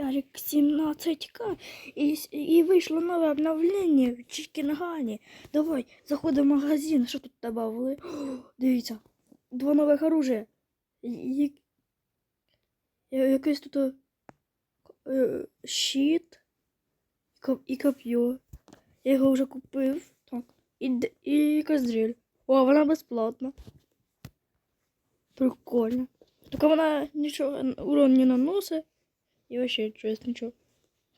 Ярик 17К і, і вийшло нове обновлення в Чікінгані. Давай, заходимо в магазин. Що тут добавили? О, дивіться, два нових оружия. Я- Якесь тут е, щит і коп'є. Я його вже купив. Так. І, і коздріль. О, вона безплатна. Прикольно. Тільки вона нічого урон не наносить. І вообще.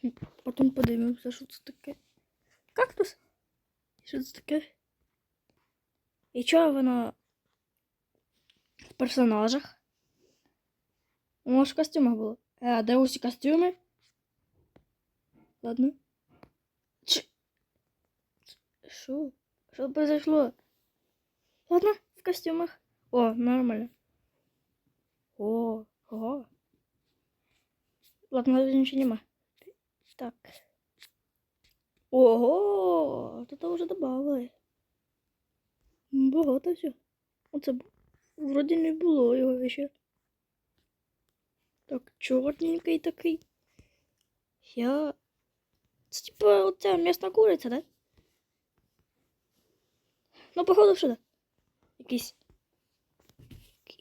Хм, Потім подивимося, що це таке. Кактус? Що це таке? І чого вона в персонажах? Може в костюмах було. Е, А де усі костюми? Ладно. Ч... Що? Що произошло? Ладно, в костюмах. О, нормально. О, ого. Ладно, нічого нема. Так. Ого, тут вже добавили. Багато все. Оце вроді не було його ще. Так, чорненький такий. Я. Це типа оця м'ясна куриця, да? Ну, походу, що да? Якийсь.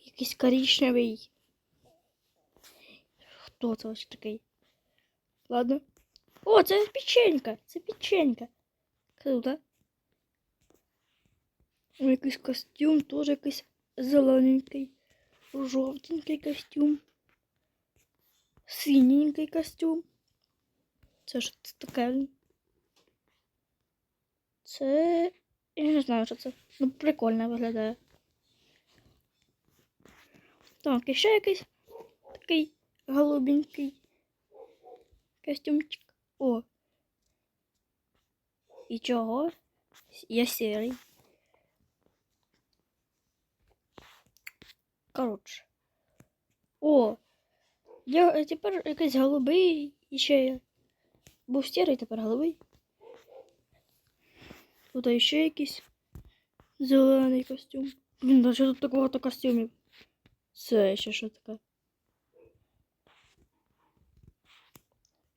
Якийсь коричневий. Хто це ось такий? Ладно. О, це печенька. Це печенька. Круто. Якийсь костюм, теж якийсь зелененький. Жовтенький костюм. Синенький костюм. Це що це таке? Це. Я не знаю, що це. Ну, прикольно виглядає. Так, і ще якийсь такий голубенький костюмчик. О. І чого? Я сірий. Коротше. О! Я е, тепер якийсь голубий і ще. Був сірий, тепер голубий. Тут ще якийсь зелений костюм. Блін, да що тут такого-то костюмів? Це ще що таке?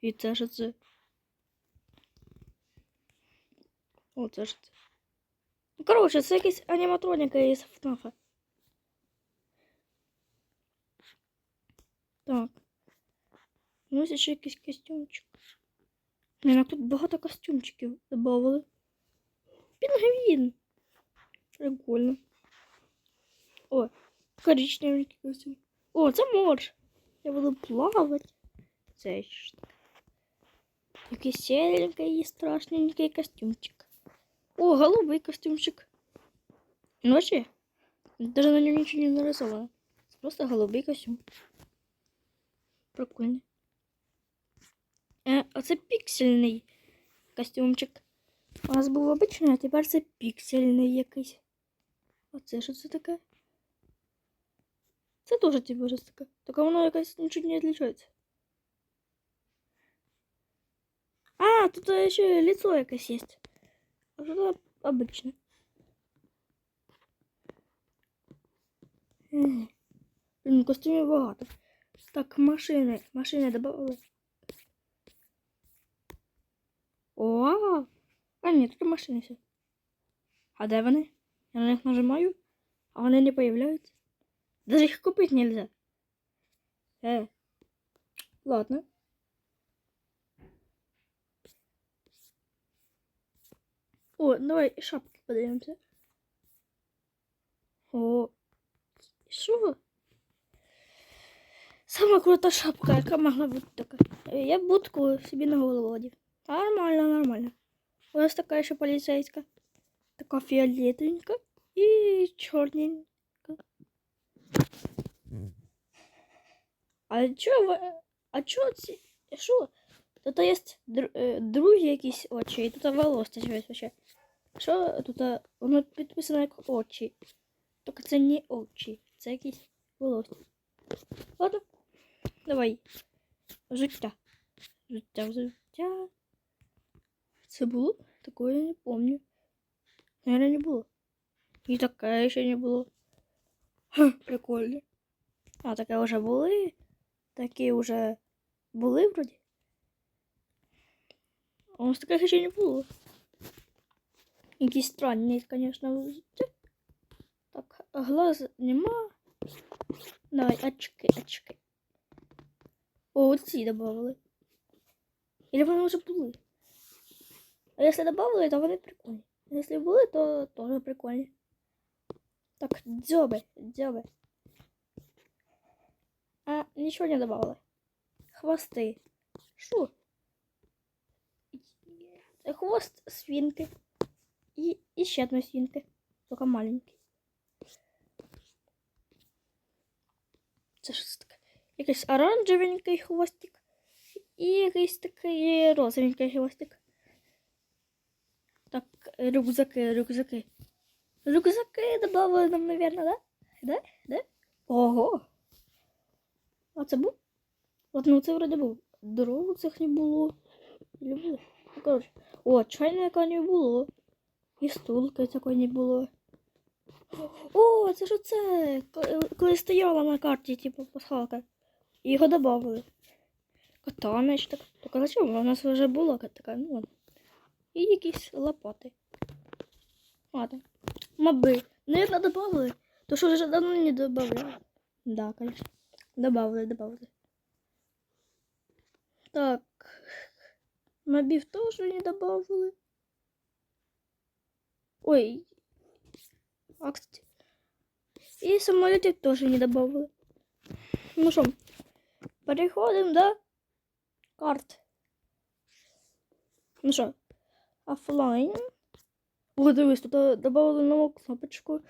І це що це? О, це ж це. Ну, коротше, це якийсь аніматроніка із ФНАФа. Так. Ну, ось ще якийсь костюмчик. Блін, а тут багато костюмчиків добавили. Пінгвін. Прикольно. О, коричневий костюм. О, це морж. Я буду плавати. Це що ж? Який серенький і страшненький костюмчик. О, голубий костюмчик. Ночі? Даже на ньому нічого не нарисовано. Просто голубий костюм. Прикольно. Е, а це піксельний костюмчик. У нас був обичний, а тепер це піксельний якийсь. А це що це таке? Це теж типу щось таке. Тільки воно якось нічого не відрізняється. А, тут ще лицо якесь є. А що це обичне? М. Блін, костюмів багато. Так, машини. Машини добавили. О! А ні, тут машини все. А де вони? Я на них нажимаю, а вони не появляються. Даже їх купити нельзя. Е. Ладно. О, давай шапки подивимося. О. Що? Сама крута шапка, яка могла бути така. Е, Я будку собі на голову одів. Нормально, нормально. У нас така ще поліцейська. Така фіолетовенька і чорненька. А чо ви... А чо ці... Що? Тут є др... е, другі якісь очі, і тут волосся щось вообще. Що тут? е, Воно підписано як очі. Тільки це не очі, це якісь волосся. Ладно, давай. Життя. Життя, життя. Це було? Такое я не помню. Наверное, не было. И такая еще не было. Ха, прикольно. А, таке вже були. Такі вже Були вроді. А ось таких ще не було. Якісь странні, звісно. Так, глаз нема. Давай, очки, очки. О, от ці добавили. Или вони вже були. А якщо добавили, то вони прикольні. А якщо були, то теж прикольні. Так, дзьоби, дзьоби. А, нічого не добавили. Хвости. Це хвост свинки. І, і ще одної свинки. Тільки маленький. Це що таке? Якийсь оранжевенький хвостик. І якийсь такий розовенький хвостик. Так, рюкзаки, рюкзаки. Рюкзаки добавили нам, наверное, да? Да? Да? Ого. А це був? От, ну це вроде був. Дорогу цих не було. Ну, коротше. О, чайника не було. І стулки такої не було. О, це ж ко- коли стояла на карті, типу, пасхалка. І його додавали. Катана ще так. А зачем? У нас вже була така, ну ладно. І якісь лопати. Ладно. Моби. Наверное, добавили. То що вже давно не добавляли. Да, конечно. Добавили, добавили. Так. Мобів теж не добавили. Ой. А, кстати. И самолетик тоже не добавили. Ну что, переходим до карт. Ну що, офлайн. О, дивись, тут додали нову кнопочку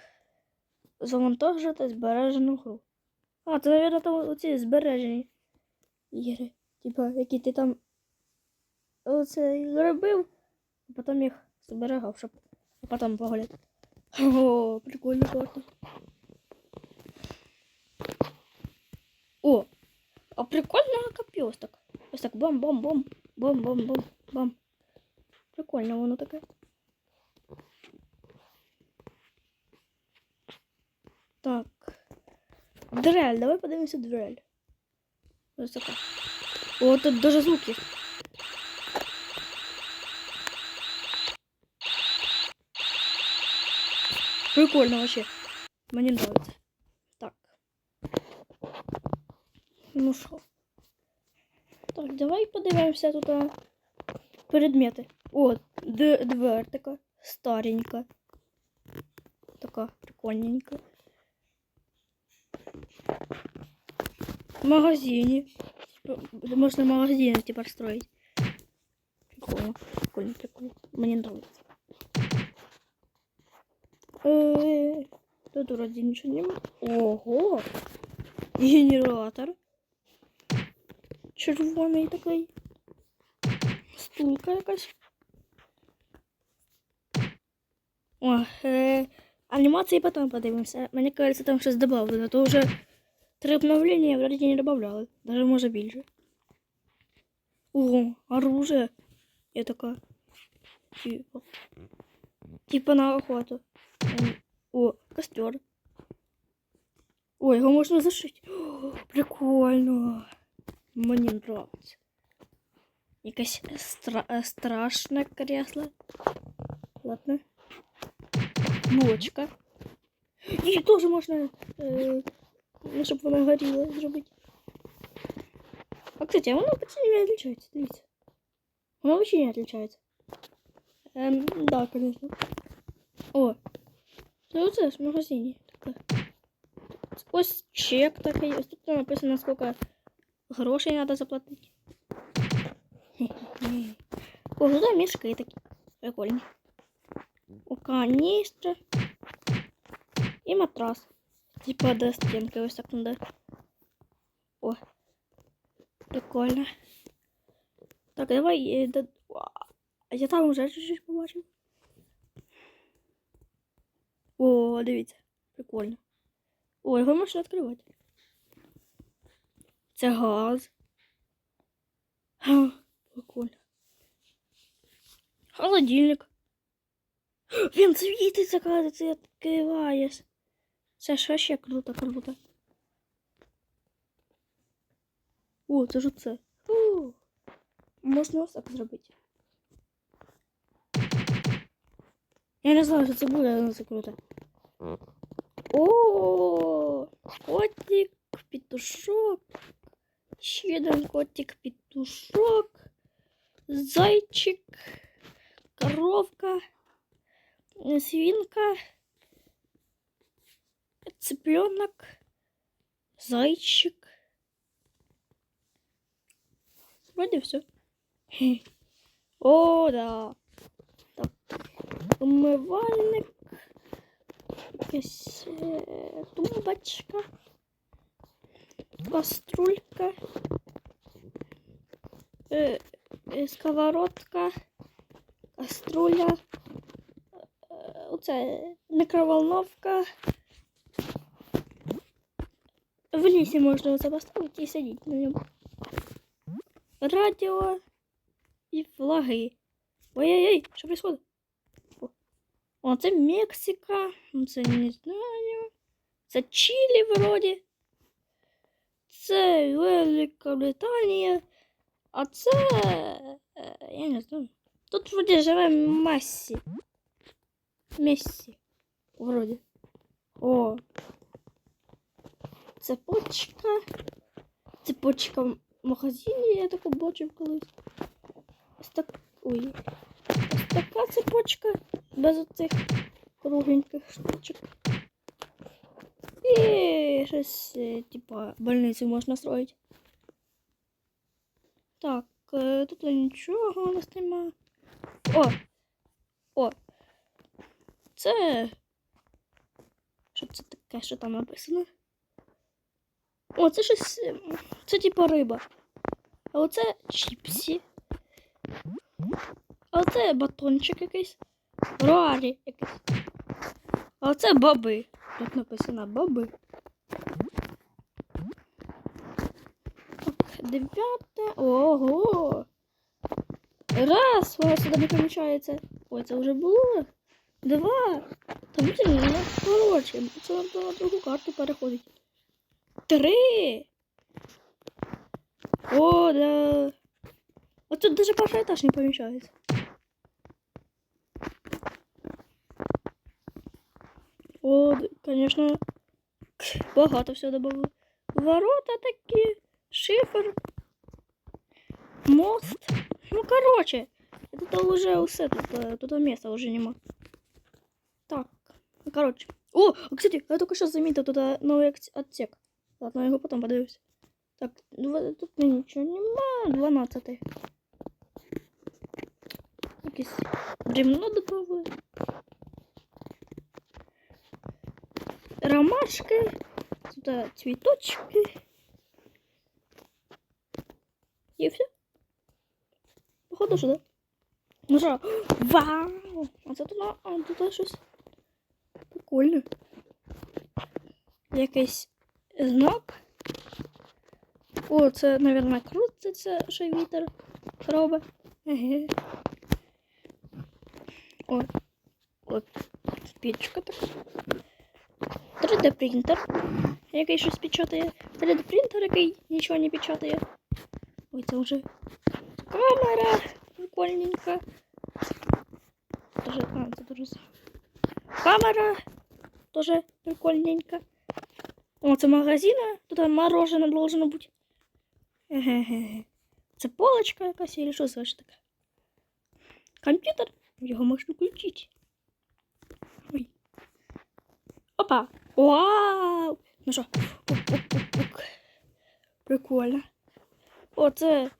завантажити збережену гру. А, це, мабуть, там оці збережені ігри. Типа, які ти там оце робив, а потім їх зберігав, щоб а потім поглядати. О, прикольна карта. О, а прикольно копье ось так. Ось так бам-бам-бам. Бам-бам-бам-бам. Прикольно воно таке. Так. Дрель, давай подивимося дрель. Ось така. О, тут даже звуки. Прикольно вообще. Мені нравится. Так. Ну що? Так, давай подивимося тут а, предмети. О, дверь така старенька. Така прикольненька. В магазине. Можно в магазине типа строить. Прикольно, прикольно, прикольно. Мне нравится. Э, Тут вроде ничего не... Ого! Генератор. Червоний такий. Стулка якась. О, е, анімації потім подивимося. Мені кажется, там додали, а то вже три обновлення вроді не додавали. Даже може більше. Ого, оружие. Я така. Типа. Типа на охоту. Ем, О, костер. Ой, його можна зашити. О, прикольно. Мені нравится. Якесь стра е, страшне кресло. Ладно. Бочка. Її теж можна, е, ну, щоб вона горіла, зробити. А, кстати, а вона почти не отличается, дивіться. Вона вообще не отличается. Эм, да, конечно. О, це оце з магазині. Таке. Ось чек такий. Ось тут написано, сколько грошей надо заплатити. Хе-хе-хе. О, тут мішки такі. Прикольні. О, каністра. І матрас. Типа до стінки ось так надо. О. Прикольно. Так, давай. е, до- Уа, А я там вже чуть-чуть побачив. О, дивіться. Прикольно. О, його можна відкривати. Це газ. Ха, Прикольно. Холодильник. Він світиться, коли ти відкриваєш. Це що ще круто, круто. О, це ж це. О, можна ось так зробити. Я не знаю, що це буде, але це круто. О, котик, петушок. Ще один котик, петушок. Зайчик, коровка, свинка, цыпленок, зайчик. Вроде все. О, да. Умивальник. Якась тумбочка. Каструлька. Е, е, сковородка. Каструля. Е, Оце мікроволновка. В лісі можна оце поставити і сидіти на ньому. Радіо і флаги. Ой-ой-ой, що происходит? О, це Мексика. Це не знаю. Це Чилі вроді. Це Велика Британія. А це. е, Я не знаю. Тут вроді живе Мессі. Мессі. Вроді. О. Цепочка. Цепочка в магазині, я таку бачив колись. Ось так. Ой. Ось така цепочка без оцих кругленьких штучок. І щось, е, типа, больницю можна строїти. Так, е, тут нічого у нас нема. О! О! Це. Що це таке, що там написано? О, це щось. е, Це типа риба. А оце чіпсі. А оце батончик якийсь. Рарі якийсь. А оце баби. Тут написано баби. Так, дев'яте. Ого. Раз, воно сюди не помічається. Ой, це вже було. Два. Та блін, ну, коротше, це нам на другу карту переходить. Три. О, да. А тут даже перший етаж не помічається. О, д- конечно, багато всього добавили. Ворота такі, шифр, мост. Ну, короче, тут уже усе, тут, е, тут місця вже нема. Так, ну, короче. О, а, кстати, я только что заметил тут е, новий акц- отсек. Ладно, я його потом подивлюсь. Так, два, тут нічого нема. 12. Якесь бревно добавили. Ромашки. Тут е, цвіточки. І все. Походу сюди. Ну що? Вау! А це тут, а, тут щось прикольне. Якийсь знак. О, це, мабуть, крутиться, що вітер робить. О, от пічка така. 3D принтер, який щось печатає. 3D принтер, який нічого не печатає. Ой, це вже камера прикольненька. Тоже, а, це дуже. Камера тоже прикольненька. О, це магазина. Тут мороженое должно бути. Це полочка якась, или що це ж таке? Комп'ютер. Його можна включити. Ой. Опа! Вау! Ну що? Прикольно. Оце.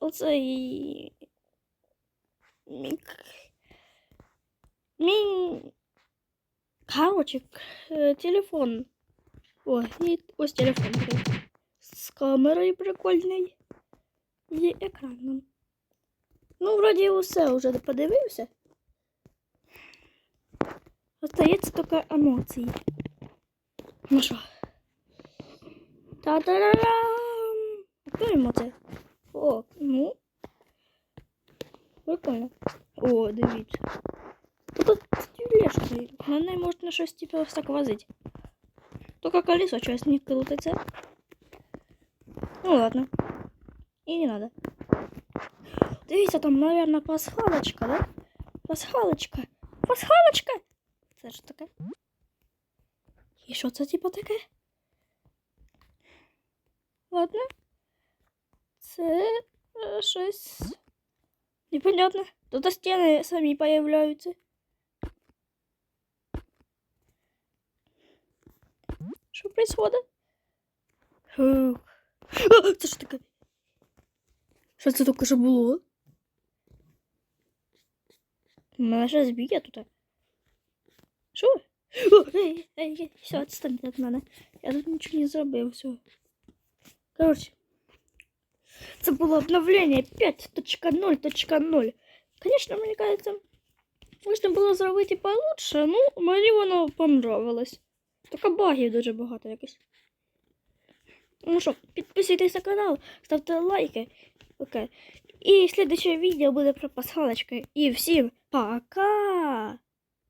Оце і. Мік. Мій. Короче, е, телефон. О, і ось телефон. такий. З камерою прикольний. І екраном. Ну, вроді усе вже подивився. Остається тільки емоції. Ну що? Та-та-да-дам! Хто емоція? О, ну. Прикольно. О, дивіться. Тут. На неї можна щось типу ось так возити. Только колесо щось не крутиться. Ну ладно. И не надо. Дивіться, там, мабуть, пасхалочка, да? Пасхалочка. Пасхалочка! Це ж таке? І що це типу таке? Ладно. Це е, щось непонятне. Тут стіни самі появляються. Що происходит? Фух. А, це ж таке? Що це таке що було? У мене ще збіє тут. Що? Все, відстаньте від мене. Я тут нічого не зробив, все. Короче. Це було обновлення 5.0.0. Конечно, мені кажется, можна було зробити получше, ну, мені воно понравилось. Тільки багів дуже багато якось. Ну що, підписуйтесь на канал, ставте лайки. Окей. І слідче відео буде про пасхалочки. І всім пока!